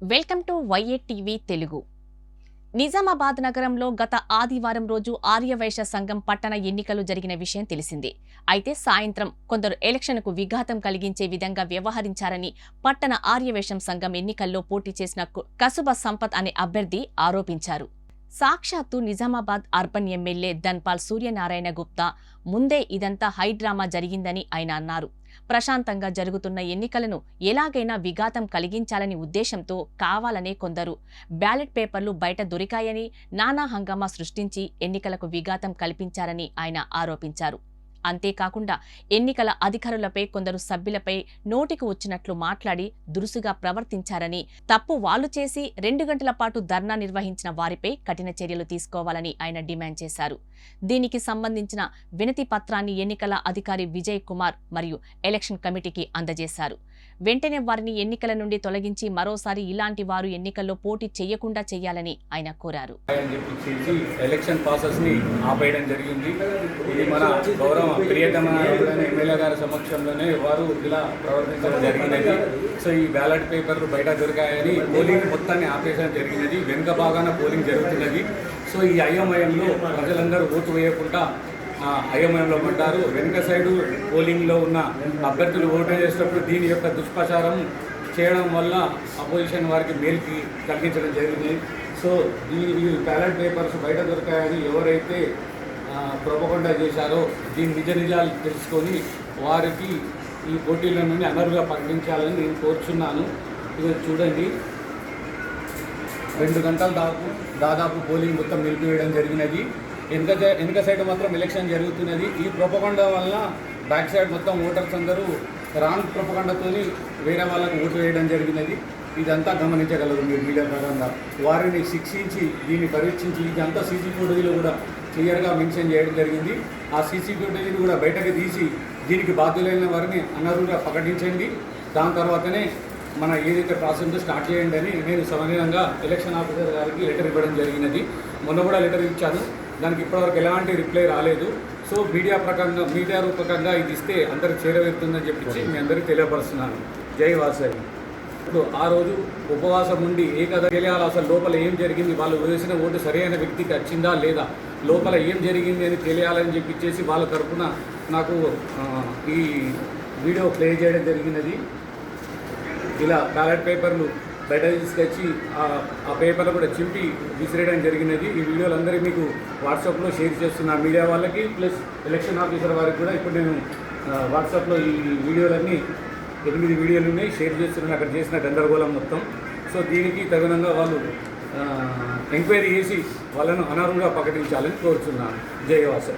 Welcome to YA TV Telugu. Nizamabad నగరంలో గత ఆదివారం రోజు ఆర్యవైశ్య సంఘం పట్టణ ఎన్నికలు జరిగిన విషయం తెలిసిందే. అయితే సాయంత్రం కొందరు ఎలక్షన్కు విఘాతం కలిగించే విధంగా వ్యవహరించారని పట్టణ ఆర్యవేశం సంఘం ఎన్నికల్లో పోటీ చేసిన కసుబ సంపత్ అనే అభ్యర్థి ఆరోపించారు. సాక్షాత్తు నిజామాబాద్ అర్బన్ ఎమ్మెల్యే ధన్పాల్ సూర్యనారాయణ గుప్తా ముందే ఇదంతా హైడ్రామా జరిగిందని ఆయన అన్నారు. ప్రశాంతంగా జరుగుతున్న ఎన్నికలను ఎలాగైనా విఘాతం కలిగించాలని ఉద్దేశంతో కావాలనే కొందరు. బ్యాలెట్ పేపర్లు బయట దొరికాయని నానా హంగామా సృష్టించి ఎన్నికలకు విఘాతం కల్పించారని ఆయన ఆరోపించారు. అంతేకాకుండా ఎన్నికల అధికారులపై కొందరు సభ్యులపై నోటికి వచ్చినట్లు మాట్లాడి దురుసుగా ప్రవర్తించారని తప్పు వాళ్ళు చేసి రెండు గంటల పాటు ధర్నా నిర్వహించిన వారిపై కఠిన చర్యలు తీసుకోవాలని ఆయన డిమాండ్ చేశారు. దీనికి సంబంధించిన వినతి పత్రాన్ని ఎన్నికల అధికారి విజయ్ కుమార్ మరియు ఎలక్షన్ కమిటీకి అందజేశారు. వెంటనే వారిని ఎన్నికల నుండి తొలగించి మరోసారి ఇలాంటి వారు ఎన్నికల్లో పోటీ చేయకుండా చేయాలని ఆయన కోరారు. ఎలక్షన్ ప్రాసెస్ని ఆపేయడం జరిగింది. ఇది మన గౌరవ ప్రియతమ ఎమ్మెల్యే గారి సమక్షంలోనే వారు ఇలా ప్రవర్తించడం జరిగినది. సో ఈ బ్యాలెట్ పేపర్లు బయట దొరికాయని పోలింగ్ మొత్తాన్ని ఆపేయడం జరిగినది. వెనుక భాగాన పోలింగ్ జరుగుతున్నది. సో ఈ అయోమయంలో ప్రజలందరూ ఓటు వేయకుండా అయోమయంలో పడ్డారు. వెనుక సైడు పోలింగ్లో ఉన్న అభ్యర్థులు ఓటు వేసేటప్పుడు దీని యొక్క దుష్ప్రచారం చేయడం వల్ల అపోజిషన్ వారికి మేలుకి కలిగించడం జరిగింది. సో ఈ ఈ బ్యాలెట్ పేపర్స్ బయట దొరికాయని ఎవరైతే ప్రొపకుండా చేశారో దీని నిజ నిజాలు తెలుసుకొని వారికి ఈ పోటీల నుండి అనర్హుగా ప్రకటించాలని నేను కోరుచున్నాను. ఇది చూడండి. రెండు గంటల దాపు దాదాపు పోలింగ్ మొత్తం నిలిపివేయడం జరిగినది. వెనుక వెనుక సైడ్ మాత్రం ఎలక్షన్ జరుగుతున్నది. ఈ ప్రొపగండ వలన బ్యాక్ సైడ్ మొత్తం ఓటర్స్ అందరూ రాంగ్ ప్రొపగండతోని వేరే వాళ్ళకు ఓటు వేయడం జరిగినది. ఇదంతా గమనించగలరు మీరు మీడియా పరంగా. వారిని శిక్షించి దీన్ని పరీక్షించి ఇదంతా సీసీ ఫుటేజీలో కూడా క్లియర్గా మెన్షన్ చేయడం జరిగింది. ఆ సీసీ ఫుటేజీని కూడా బయటకు తీసి దీనికి బాధ్యులైన వారిని అనర్హులుగా ప్రకటించండి. దాని తర్వాతనే మన ఏదైతే ప్రాసెస్ స్టార్ట్ చేయండి అని నేను సమన్వయంగా ఎలక్షన్ ఆఫీసర్ గారికి లెటర్ ఇవ్వడం జరిగినది. మొన్న కూడా లెటర్ ఇచ్చాను. దానికి ఇప్పటివరకు ఎలాంటి రిప్లై రాలేదు. సో మీడియా ప్రకంగా మీడియా రూపకంగా ఇది ఇస్తే అందరికి చేరవేరుతుందని చెప్పి మీ అందరికీ తెలియపరుస్తున్నాను. జై వాసవి ఇప్పుడు ఆ రోజు ఉపవాసం ఉండి ఏ కథ తెలియాలి అసలు లోపల ఏం జరిగింది? వాళ్ళు వేసిన ఓటు సరైన వ్యక్తికి వచ్చిందా లేదా? లోపల ఏం జరిగింది అని తెలియాలని చెప్పిచ్చేసి వాళ్ళ తరఫున నాకు ఈ వీడియో ప్లే చేయడం జరిగినది. ఇలా బ్యాలెట్ పేపర్లు బయట తీసుకొచ్చి ఆ- పేపర్లో పేపర్లు కూడా చింపి విసిరేయడం జరిగినది. ఈ వీడియోలు అందరికీ మీకు వాట్సాప్లో షేర్ చేస్తున్న మీడియా వాళ్ళకి ప్లస్ ఎలక్షన్ ఆఫీసర్ వారికి కూడా ఇప్పుడు నేను వాట్సాప్లో ఈ వీడియోలన్నీ ఎనిమిది వీడియోలు ఉన్నాయి. షేర్ చేస్తున్నాను. అక్కడ చేసిన గందరగోళం మొత్తం. సో దీనికి తగినంగా వాళ్ళు ఎంక్వైరీ చేసి వాళ్ళను అనర్హులుగా ప్రకటించాలని కోరుతున్నాను జయవాస